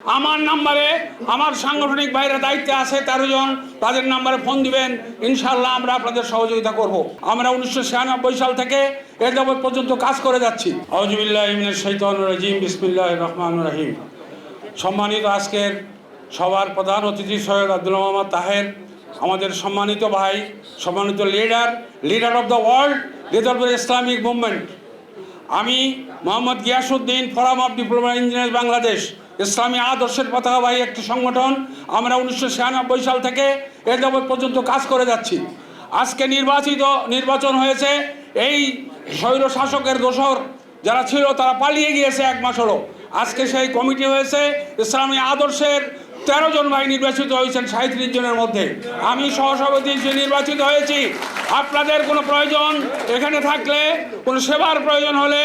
আমার নাম্বারে আমার সাংগঠনিক বাইরে দায়িত্বে আছে, তেরো জন। তাদের নাম্বারে ফোন দিবেন। ইনশাল্লাহ আমরা আপনাদের সহযোগিতা করব। আমরা উনিশশো ছিয়ানব্বই সাল থেকে এ যাবৎ পর্যন্ত কাজ করে যাচ্ছি। রাজিম। বিসমিল্লাহ রহমান রহিম। সম্মানিত আজকের সবার প্রধান অতিথি সৈয়দ আব্দুল মোহাম্মদ তাহের, আমাদের সম্মানিত ভাই, সম্মানিত leader leader of the world leader of the Islamic movement. আমি Mohammad Giasuddin forum of diploma engineer Bangladesh. ইসলামী আদর্শের পতাকাবাহী একটি সংগঠন। আমরা উনিশশো ছিয়ানব্বই সাল থেকে এ যাবৎ পর্যন্ত কাজ করে যাচ্ছি। আজকে নির্বাচিত নির্বাচন হয়েছে। এই স্বৈর শাসকের দোসর যারা ছিল, তারা পালিয়ে গিয়েছে এক মাস হলো। আজকে সেই কমিটি হয়েছে ইসলামী আদর্শের তেরো জন ভাই নির্বাচিত হয়েছেন সাঁত্রিশ জনের মধ্যে। আমি সহসভাপতি হিসেবে নির্বাচিত হয়েছি আপনাদের কোনো প্রয়োজন এখানে থাকলে, কোনো সেবার প্রয়োজন হলে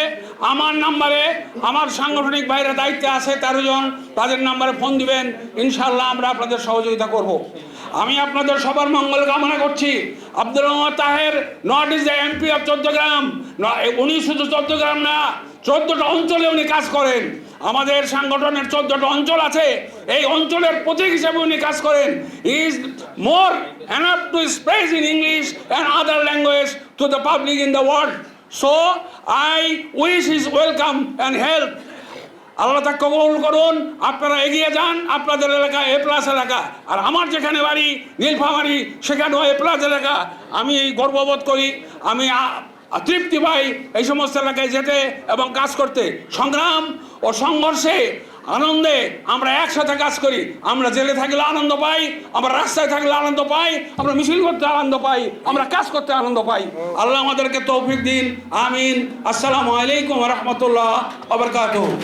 আমার নাম্বারে আমার সাংগঠনিক বাইরে দায়িত্বে আছে, তেরো জন, তাদের নাম্বারে ফোন দিবেন ইনশাল্লাহ আমরা আপনাদের সহযোগিতা করব। আমি আপনাদের সবার মঙ্গল কামনা করছি। Abdul Rahman Taher not is the MP of Chauddagram উনি শুধু চোদ্দগ্রাম না, চোদ্দটা অঞ্চলে উনি কাজ করেন। আমাদের সাংগঠনের চোদ্দটা অঞ্চল আছে, এই অঞ্চলের প্রতীক হিসেবে উনি কাজ করেন। Is more enough to express in English and other language to the public in the world so I wish is welcome and help Allah তা কবুল করুন। আপনারা এগিয়ে যান। আপনাদের এলাকা এ প্লাস এলাকা। আর আমার যেখানে বাড়ি, নীলফামারি, সেখানেও এ প্লাস এলাকা। আমি গর্ববোধ করি। আমি তৃপ্তি পাই এই সমস্ত এলাকায় যেতে এবং কাজ করতে। সংগ্রাম ও সংঘর্ষে আনন্দে আমরা একসাথে কাজ করি। আমরা জেলে থাকলে আনন্দ পাই, আমরা রাস্তায় থাকলে আনন্দ পাই, আমরা মিছিল করতে আনন্দ পাই, আমরা কাজ করতে আনন্দ পাই। আল্লাহ আমাদেরকে তৌফিক দিন, আমিন। আসসালামু আলাইকুম রহমতুল্লাহ আবরকাত